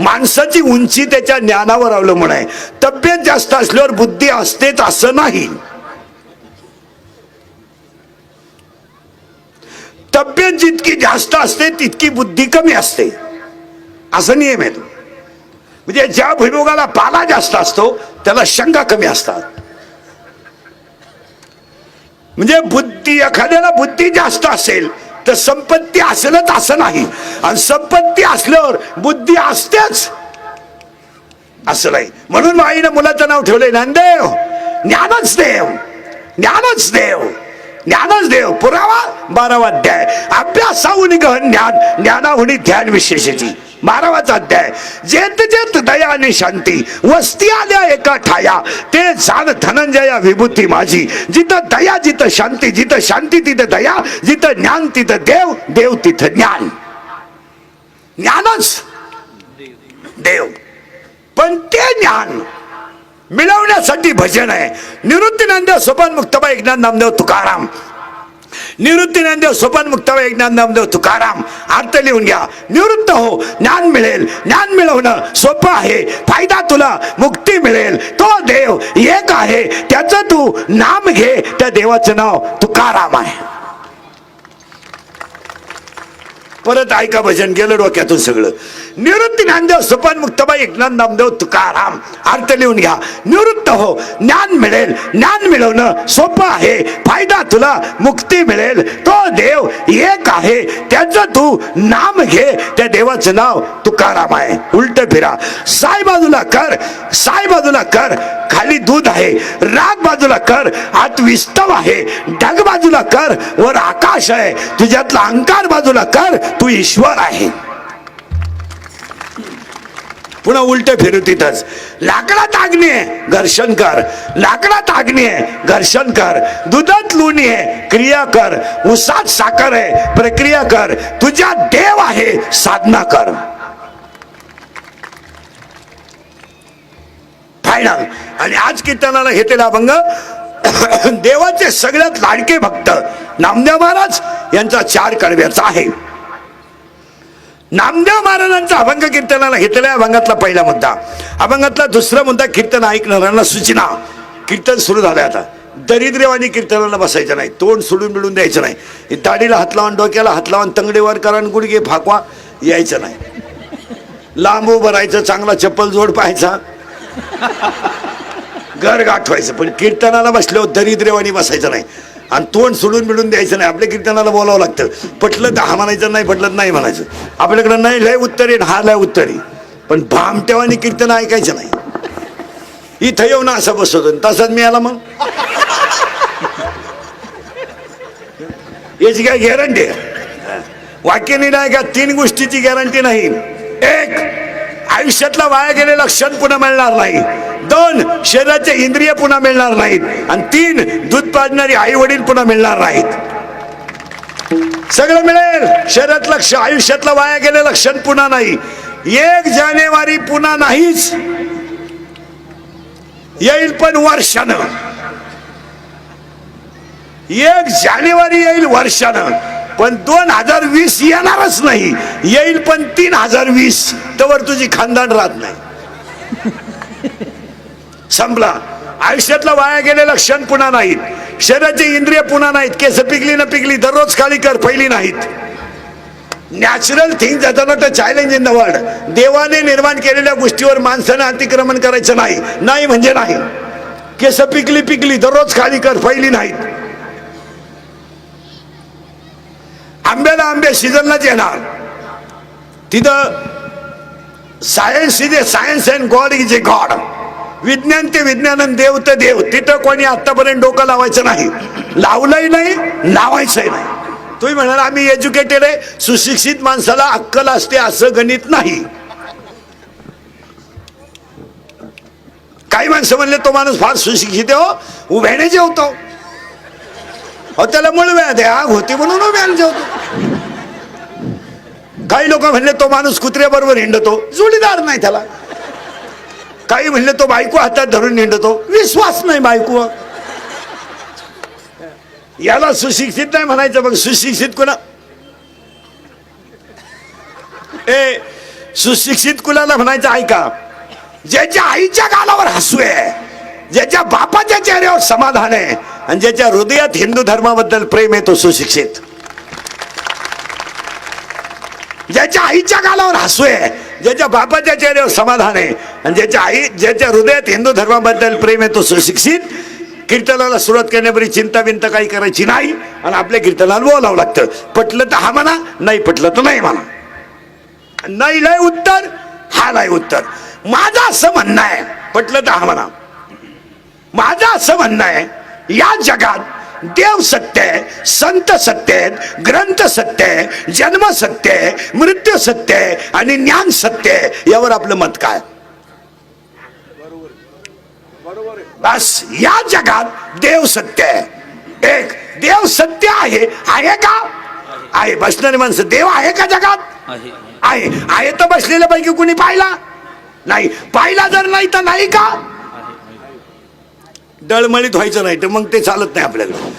माणसाची उंची त्याच्या ज्ञानावर अवलंबून आहे. तब्येत जास्त असल्यावर बुद्धी असतेच असं नाही. तब्येत जितकी जास्त असते तितकी बुद्धी कमी असते. असं नियम आहे तो. म्हणजे ज्या भुईमुगाला पाला जास्त असतो त्याला शंका कमी असतात. म्हणजे बुद्धी एखाद्याला बुद्धी जास्त असेल तर संपत्ती असेलच असं नाही. आणि संपत्ती असल्यावर बुद्धी असतेच. असं नाही. म्हणून आईनं मुलाचं नाव ठेवलंय ज्ञानदेव ज्ञानच देव. ज्ञानच देव. ज्ञानच देव. पुरावा बारावा अध्याय. अभ्यासाहून गहन ज्ञान ज्ञानाहुनी ध्यान विशेषची बारावाचा अध्याय. जेत जेत दया आणि शांती. वस्ती आल्या एका ठाया. ते जाण धनंजया विभूती माझी. जिथं दया जिथं शांती जिथं शांती तिथं दया जिथं ज्ञान तिथं देव देव तिथं ज्ञान. ज्ञानच देव. पण ते ज्ञान मिळवण्यासाठी भजन आहे. निवृत्ती नामदेव सोपान मुक्तबा एकनाथ नामदेव तुकाराम. निवृत्ती नामदेव सोपान मुक्तबा एकनाथ नामदेव तुकाराम. अर्थ लिहून घ्या. निवृत्त हो ज्ञान मिळेल. ज्ञान मिळवणं सोपं आहे. फायदा तुला मुक्ती मिळेल. तो देव एक आहे. त्याचं तू नाम घे. त्या देवाचं नाव तुकाराम आहे. परत ऐका भजन गेलं डोक्यातून सगळं. निवृत्ती ज्ञानदेव सुपन मुक्तबाई एकनाथ नामदेव तुकाराम अर्थ लिहून घ्या. निवृत्त हो ज्ञान मिळेल. ज्ञान मिळवणं सोपं आहे. फायदा तुला मुक्ती मिळेल. तो देव एक आहे. त्याचं तू नाम घे. त्या देवाचं नाव तुकाराम आहे. उलट फिरा. साई बाजूला कर. साई बाजूला कर. खाली दूध आहे. राग बाजूला कर. आत विस्तव आहे. ढग बाजूला कर. वर आकाश आहे. तुझ्यातला अंकार बाजूला कर. तू ईश्वर आहे. पुन्हा उलट फिरू तिथंच. लाकडा आग्नी आहे घर्षण कर. लाकडा तागणी आहे घर्षण कर. दुधात लोणी आहे क्रिया कर. उसात साखर आहे प्रक्रिया कर. तुझ्या देव आहे साधना कर. फायनल आणि आज कीर्तनाला घेतलेला अभंग देवाचे सगळ्यात लाडके भक्त नामदेव महाराज यांचा चार कडव्याचा आहे. नामदेव महाराजांचा अभंग कीर्तनाला घेतलेला आहे अभंगातला पहिला मुद्दा. अभंगातला दुसरा मुद्दा कीर्तन ऐकणाऱ्यांना सूचना. कीर्तन सुरू झालं आता. दरिद्रवाणी कीर्तनाला बसायचं नाही. तोंड सोडून मिळून द्यायचं नाही. दाढीला हात लावून डोक्याला हात लावून तंगडेवर करा आणि गुडघे फाकवा यायचं नाही. लांब उभं राहायचं चांगला चप्पल जोड पाहायचा. घर गाठवायचं. पण कीर्तनाला बसल्यावर दरिद्रवाणी बसायचं नाही. आणि तोंड सोडून मिळून द्यायचं नाही. आपल्या कीर्तनाला बोलावं लागतं. पटलं तर हा म्हणायचं नाही पटलं नाही म्हणायचं. आपल्याकडं नाही लय उत्तरी आणि हा लय उत्तरी पण भामटेवानी कीर्तन ऐकायचं नाही. इथं येऊन असं बसवतो तसाच तसंच मी आला मग. याची काय गॅरंटी आहे? वाक्याने नाही का? तीन गोष्टीची गॅरंटी नाही. एक आयुष्यातला वाया गेलेला क्षण पुन्हा मिळणार नाही. दोन शरीराचे इंद्रिय पुन्हा मिळणार नाहीत. आणि तीन दूध पाजणारी आई वडील पुन्हा मिळणार नाहीत. सगळं मिळेल. शरीरात लक्ष आयुष्यातलं वाया गेलेलं क्षण पुन्हा नाही. एक जानेवारी पुन्हा नाहीच. येईल पण वर्षानं. एक जानेवारी येईल वर्षानं. पण दोन हजार वीस येणारच नाही. येईल पण तीन हजार वीस. तवर तुझी खानदान राहत नाही. संपला. आयुष्यातला वाया गेलेला क्षण पुन्हा नाहीत. शरीराचे इंद्रिय पुन्हा नाहीत. केस पिकली न पिकली दररोज खाली कर पहिली नाहीत. Natural thing not a challenge in the world देवाने निर्माण केलेल्या गोष्टीवर माणसानं अतिक्रमण करायचं नाही. नाही म्हणजे नाही. केस पिकली पिकली दररोज खाली कर पहिली नाहीत. आंब्याला आंबे सीझनलाच येणार. तिथं science is a science and god is a god विज्ञान ते विज्ञान देव ते देव. तिथं कोणी आतापर्यंत डोकं लावायचं नाही. लावलंही नाही लावायचंही नाही. तुम्ही म्हणाल आम्ही एज्युकेटेड आहे. सुशिक्षित माणसाला अक्कल असते असं गणित नाही. काही माणसं म्हणले तो माणूस फार सुशिक्षित हो. उभ्याने जेवतो. हो त्याला मुळव्या द्या आग होती म्हणून उभ्याने जेवतो. काही लोक म्हणले तो माणूस कुत्र्याबरोबर हिंडतो. जोडीदार नाही त्याला. काही म्हणलं तो बायको हातात धरून निंडतो विश्वास नाही बायको याला सुशिक्षित नाही म्हणायचं मग सुशिक्षित कुणा? ए सुशिक्षित कुलाला म्हणायचं ऐका. ज्याच्या आईच्या गालावर हसू आहे ज्याच्या बापाच्या चेहऱ्यावर समाधान आहे आणि ज्याच्या हृदयात हिंदू धर्माबद्दल प्रेम आहे तो सुशिक्षित. ज्याच्या आईच्या गालावर हसू आहे ज्याच्या बापाच्या चेहऱ्यावर समाधान आहे. आणि ज्याच्या आई ज्याच्या हृदयात हिंदू धर्माबद्दल प्रेम आहे तो सुशिक्षित कीर्तनाला सुरुवात करण्यापूर्वी चिंता बिंता काही करायची नाही. आणि आपल्या कीर्तनाला बोलावं लागतं. पटलं तर हा म्हणा नाही पटलं तर नाही म्हणा. नाही लय उत्तर हा नाही उत्तर. माझं असं म्हणणं आहे पटलं तर हा म्हणा. माझं असं म्हणणं आहे या जगात देव सत्य आहे संत सत्य आहेत ग्रंथ सत्य आहे जन्म सत्य आहे मृत्यू सत्य आहे आणि ज्ञान सत्य आहे यावर आपलं मत काय? बस या जगात देव सत्य आहे एक देव सत्य आहे आहे का? आहे. बसणारे माणसं देव आहे का जगात? आहे. आहे तर बसलेल्या पैकी कुणी पाहिला? नाही. पाहिला जर नाही तर नाही का? डळमळीत व्हायचं नाही तर मग ते चालत नाही आपल्याला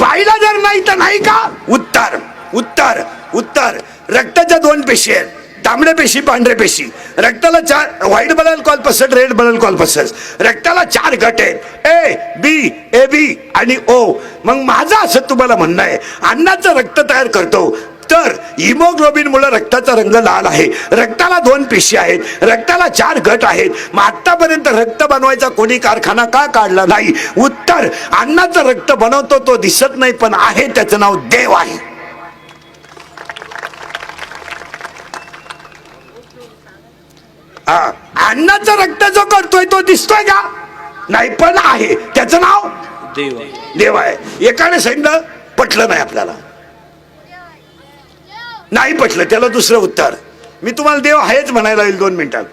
पाहिला जर नाही तर नाही का? उत्तर उत्तर उत्तर. रक्ताच्या दोन पेशी आहेत. तांबड्या पेशी पांढऱ्या पेशी. रक्ताला चार व्हाईट बदल कॉल्पसट रेड बदल कॉल्पसस रक्ताला चार गट आहेत. ए बी ए बी आणि ओ मग माझं असं तुम्हाला म्हणणं आहे. अन्नाचं रक्त तयार करतो. तर हिमोग्लोबिन मुळे रक्ताचा रंग लाल आहे. रक्ताला दोन पेशी आहेत. रक्ताला चार गट आहेत. मग आतापर्यंत रक्त बनवायचा कोणी कारखाना का काढला नाही? उत्तर अन्नाचं रक्त बनवतो तो दिसत नाही पण आहे त्याचं नाव देव आहे. हा अन्नाचं रक्त जो करतोय तो दिसतोय का? नाही पण आहे. त्याचं नाव? देव आहे. देव आहे. एकाने सांगितलं पटलं नाही आपल्याला. नाही पटलं त्याला दुसरं उत्तर. मी तुम्हाला देव आहेच म्हणायला येईल दोन मिनिटात.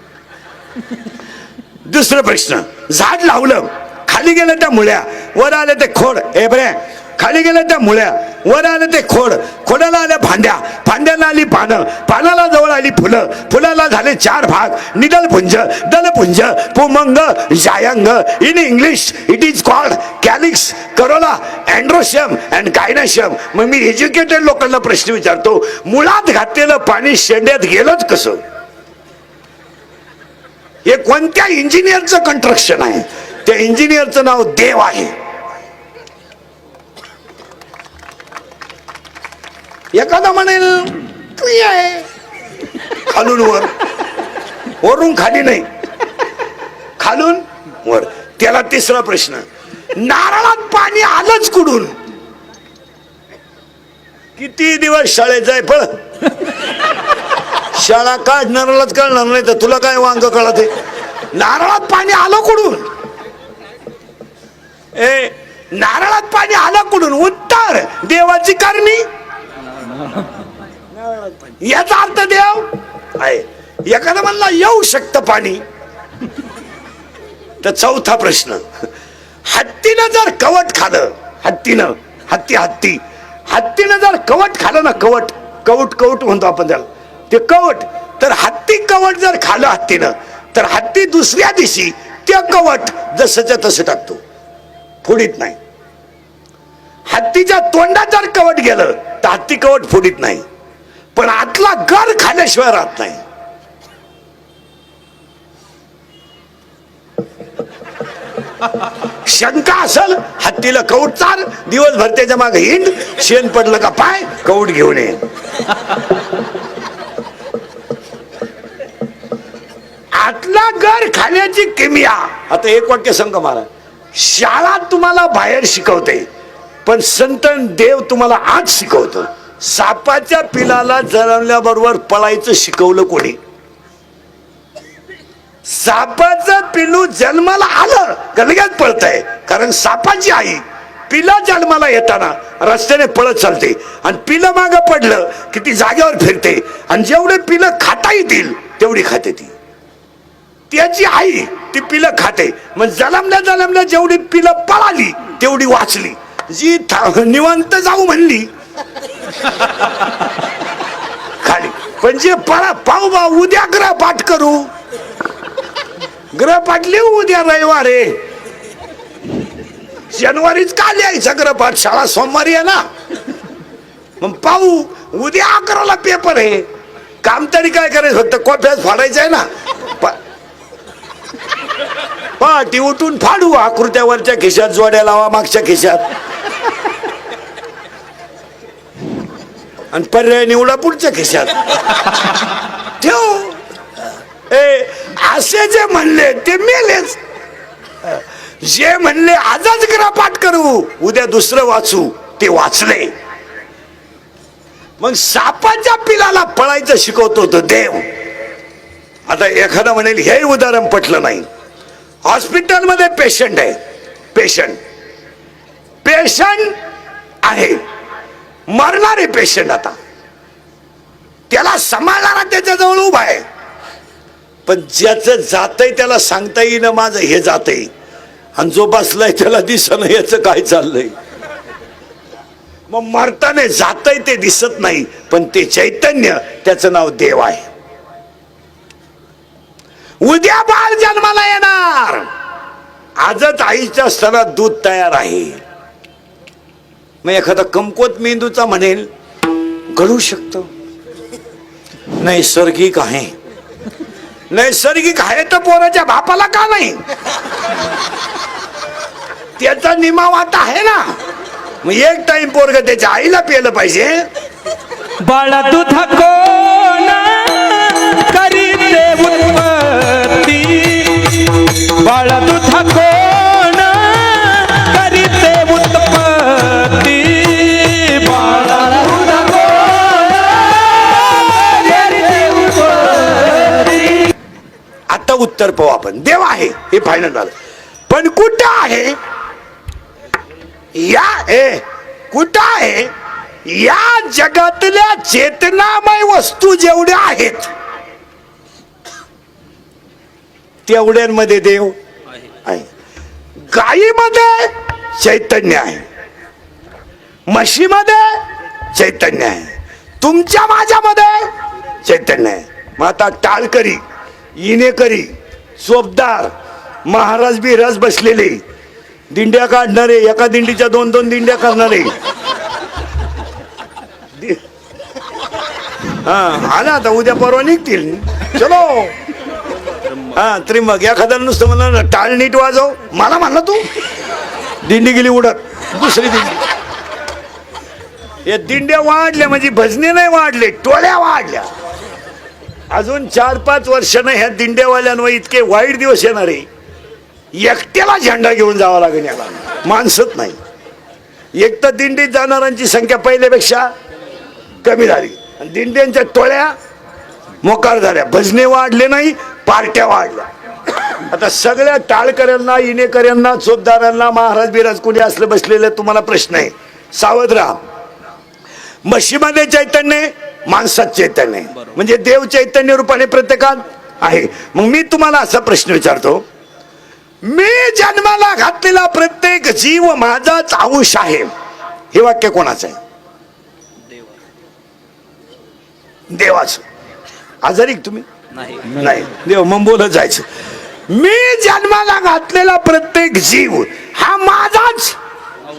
दुसरं प्रश्न. झाड लावलं. खाली गेलं त्या मुळ्या. वर आलं ते खोड. हे बरे. खाली गेलं त्या मुळ्या. वर आले ते खोड. खोडाला आल्या फांद्या फांद्याला आली पानं. पानाला जवळ आली फुलं. फुलाला झाले चार भाग. निदलपुंज दलपुंज पुमंग जायंग. In English it is called calyx corolla androecium and gynoecium मग मी एज्युकेटेड लोकांना प्रश्न विचारतो मुळात घातलेलं पाणी शेंड्यात गेलंच कसं? हे कोणत्या इंजिनियरचं कंस्ट्रक्शन आहे? त्या इंजिनियरचं नाव देव आहे. एखादा म्हणेल क्रिया आहे. खालून वर. वरून खाली नाही. खालून वर. त्याला तिसरा प्रश्न. नारळात पाणी आलंच कुठून? किती दिवस शाळेत जाय पळ शाळा काढणारालाच कळणार नाही तर तुला काय वांग कळत? आहे नारळात पाणी आलं कुठून? ए नारळात पाणी आलं कुठून? उत्तर देवाची करणी? याचा अर्थ देव आहे एखादा म्हणला येऊ शकतं पाणी. तर चौथा प्रश्न हत्तीनं जर कवट खालं हत्तीनं हत्ती हत्ती हत्तीनं जर कवट खालं ना कवट कवट कवट म्हणतो आपण त्याला ते कवट तर हत्ती कवट जर खाल्लं हत्तीनं तर हत्ती दुसऱ्या दिवशी ते कवट जसंच्या तसं टाकतो. फोडीत नाही. हत्तीच्या तोंडात जर कवट गेलं तर हत्ती कवट फोडीत नाही. पण आतला गर खाल्याशिवाय राहत नाही. शंका असल हत्तीला कौट चार दिवसभर त्याच्यामागे हिंड शेण पडलं का पाय कौट घेऊन ये. आतला गर खाण्याची किमिया. आता एक वाक्य संघ मला. शाळा तुम्हाला बाहेर शिकवते. पण संत देव तुम्हाला आज शिकवतो. सापाच्या पिलाला जन्मल्याबरोबर पळायचं शिकवलं कोणी? सापाचं पिलू जन्माला आलं का लगेच आहे कारण सापाची आई पिला जन्माला येताना रस्त्याने पळत चालते. आणि पिलं माग पडलं की ती जागेवर फिरते. आणि जेवढे पिलं खाता येतील तेवढी खाते ती. त्याची आई ती पिलं खाते. मग जलमल्या जलमल्या जेवढी पिलं पळाली तेवढी वाचली. जी निवांत जाऊ म्हणली. खाली. म्हणजे पण जे पळा पाहू बा उद्या ग्रह पाठ करू. ग्रहपाठ लिहू उद्या रविवार. आहे शनिवारीच का लिहायचं ग्रहपाठ? शाळा सोमवारी आहे ना. मग पाहू. उद्या अकराला पेपर आहे. काम तरी काय करायचं? फक्त कोफ्यात फाडायचं आहे ना. पाटी उठून फाडू आकृत्यावरच्या खिशात जोड्या लावा मागच्या खिशात. आणि पर्याय निवडा पुढच्या खिशात. ठेव. ए असे जे म्हणले ते मेलेच. जे म्हणले आजच ग्रहपाठ करू उद्या दुसरं वाचू ते वाचले. मग सापाच्या पिलाला पळायचं शिकवतो तो देव. आता एखादा म्हणेल हे उदाहरण पटलं नाही. हॉस्पिटलमध्ये पेशंट आहे. पेशंट. पेशंट आहे. मरणारे पेशंट आता. त्याला सांभाळणारा त्याच्याजवळ उभा आहे. पण ज्याचं जातंय त्याला सांगता येईन माझं हे जातंय. आणि जो बसलाय त्याला दिसन याचं काय चाललंय? मग मरताना जातंय ते दिसत नाही पण ते चैतन्य त्याचं नाव देव आहे. उद्या बाळ जन्माला येणार. आजच आईच्या स्तरात दूध तयार आहे. मग एखादा कमकुवत मेंदूचा म्हणेल घडू शकतो. नैसर्गिक आहे. नैसर्गिक आहे तर पोराच्या बापाला का नाही? त्याचा निमावात आहे ना. मग एक टाइम पोरग त्याच्या आईला पेलं पाहिजे. बाळा तू थको ना हे फायनल झालं. पण कुठं आहे? या ए कुठं आहे? या जगातल्या चेतनामय वस्तू जेवढ्या आहेत तेवढ्यांमध्ये देव आहे. गायीमध्ये चैतन्य आहे. म्हशीमध्ये चैतन्य आहे. तुमच्या माझ्यामध्ये चैतन्य आहे. मग आता टाळकरी इनेकरी सोबदार महाराज बिराज बसलेले. दिंड्या काढणारे एका दिंडीच्या दोन दोन दिंड्या करणारे. दि- हा आला आता उद्या परवा निघतील. चलो. हा मग एखाद्याला नुसतं म्हणलं टाळ नीट वाजव. मला म्हणलं तू. दिंडी गेली उडत. दुसरी दिंडी. या दिंड्या वाढल्या म्हणजे भजने नाही वाढले टोळ्या वाढल्या. अजून चार पाच वर्षानं ह्या दिंड्यावाल्यांवर इतके वाईट दिवस येणार. आहे एकट्याला झेंडा घेऊन जावा लागेल याला. माणसत नाही. एक तर दिंडीत जाणाऱ्यांची संख्या पहिल्यापेक्षा कमी झाली. आणि दिंड्यांच्या टोळ्या मोकार झाल्या. भजने वाढले नाही पार्ट्या वाढल्या. आता सगळ्या टाळकऱ्यांना इनेकऱ्यांना चोपदारांना महाराज बिराज कोणी असलं बसलेलं तुम्हाला प्रश्न आहे. सावध राहा म्हशीमध्ये चैतन्य माणसात चैतन्य. म्हणजे देव चैतन्य रूपाने प्रत्येकात आहे. मग मी तुम्हाला असा प्रश्न विचारतो. मी जन्माला घातलेला प्रत्येक जीव माझाच अंश आहे. हे वाक्य कोणाचं आहे? देवाचं. आजारी तुम्ही? नाही. नाही. देव मग बोलत जायचं. मी जन्माला घातलेला प्रत्येक जीव हा माझाच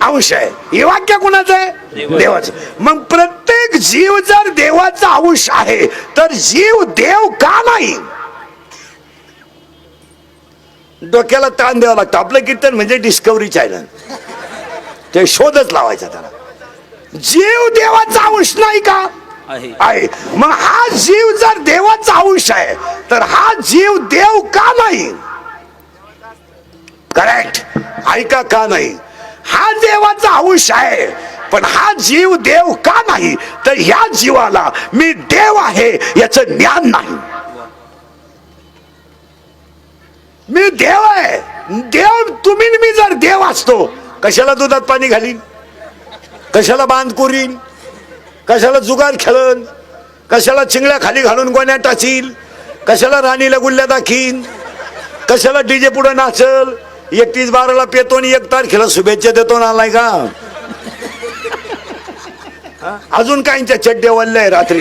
अंश आहे. हे वाक्य कुणाचं आहे? देवाचं. मग प्रत्येक जीव जर देवाचा अंश आहे तर जीव देव का नाही? डोक्याला ताण द्यावा लागतो. आपलं कीर्तन म्हणजे डिस्कवरी चॅनल ते शोधच लावायचा त्याला. जीव देवाचा अंश नाही का? आहे. मग हा जीव जर देवाचा अंश आहे तर हा जीव देव का नाही? करेक्ट ऐका का नाही? हा देवाचा अंश आहे पण हा जीव देव का नाही? तर ह्या जीवाला मी देव आहे याचं ज्ञान नाही. मी देव आहे. देव तुम्ही मी जर देव असतो कशाला दुधात पाणी घालीन? कशाला बांध कोरीन? कशाला जुगार खेळन? कशाला चिंगड्या खाली घालून गोण्या टाचील कशाला राणीला गुल्ल्या दाखीन? कशाला डीजे पुढे नाचल? एकतीस बाराला पेतो आणि एक तारखेला शुभेच्छा देतो ना आलाय का? अजून काहींच्या चड्डे वल्ले रात्री.